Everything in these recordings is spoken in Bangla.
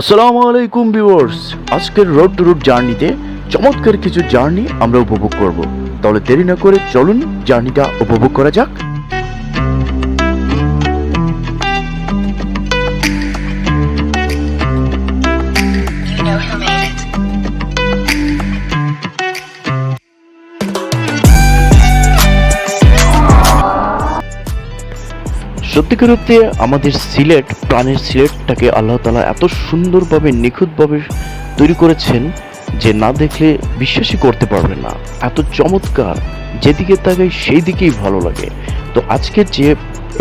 আসসালামু আলাইকুম ভিউয়ার্স। আজকের রোড টু রোড জার্নিতে চমৎকার কিছু জার্নি আমরা উপভোগ করব। তাহলে দেরি না করে চলুন জার্নিটা উপভোগ করা যাক। সত্যিকার অর্থে আমাদের সিলেট, প্রাণের সিলেটটাকে আল্লাহ তালা এত সুন্দরভাবে, নিখুঁতভাবে তৈরি করেছেন যে না দেখলে বিশ্বাসই করতে পারবে না। এত চমৎকার, যেদিকে তাকাই সেই দিকেই ভালো লাগে। তো আজকের যে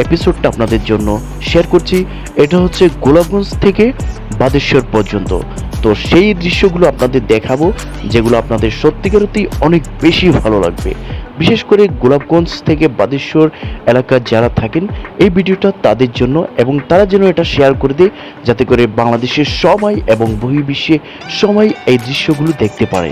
এপিসোডটা আপনাদের জন্য শেয়ার করছি, এটা হচ্ছে গোলাপগঞ্জ থেকে বাদেশ্বর পর্যন্ত। তো সেই দৃশ্যগুলো আপনাদের দেখাবো, যেগুলো আপনাদের সত্যিকারতেই অনেক বেশি ভালো লাগবে। বিশেষ করে গোলাপগঞ্জ থেকে বাদেশ্বর এলাকা যারা থাকেন, এই ভিডিওটা তাদের জন্য এবং তারা যেন এটা শেয়ার করে দেয়, যাতে করে বাংলাদেশের সবাই এবং বহির্বিশ্বে সবাই এই দৃশ্যগুলো দেখতে পারে।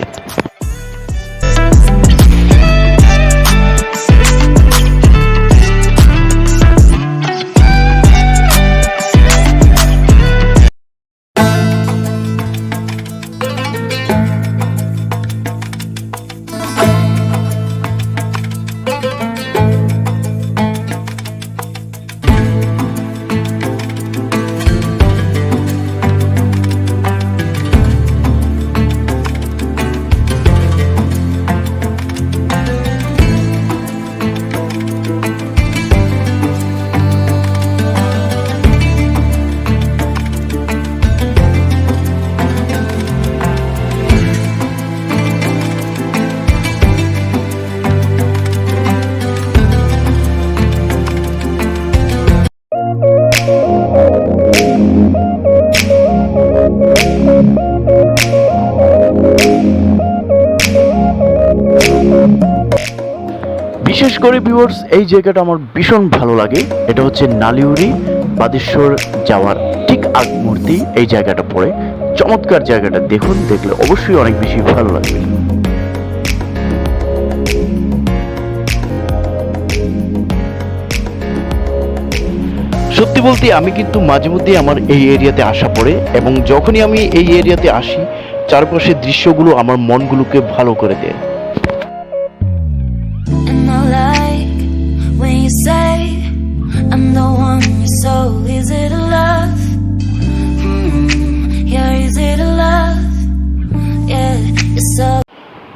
বিশেষ করে ভিউয়ার্স এই জায়গাটা আমার ভীষণ ভালো লাগে। এটা হচ্ছে নালিউরি বাদেশ্বর যাওয়ার ঠিক আগ মুহূর্তেই এই জায়গাটা পড়ে। চমৎকার জায়গাটা, দেখুন, দেখলে অবশ্যই অনেক বেশি ভালো লাগবে। সত্যি বলতে আমি কিন্তু মাঝে মধ্যে আমার এই এরিয়াতে আসা পড়ে এবং যখনই আমি এই এরিয়াতে আসি, চারপাশের দৃশ্যগুলো আমার মনগুলোকে ভালো করে দেয়। You say I'm the one you're so easy to love. mm -hmm. you're easy to love. Yeah, you're so.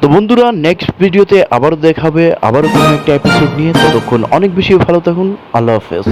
তো বন্ধুরা নেক্সট ভিডিওতে আবারও দেখাবে আবারও কোনো একটা এপিসোড নিয়ে ততক্ষণ অনেক বেশি ভালো থাকুন আল্লাহ হাফেজ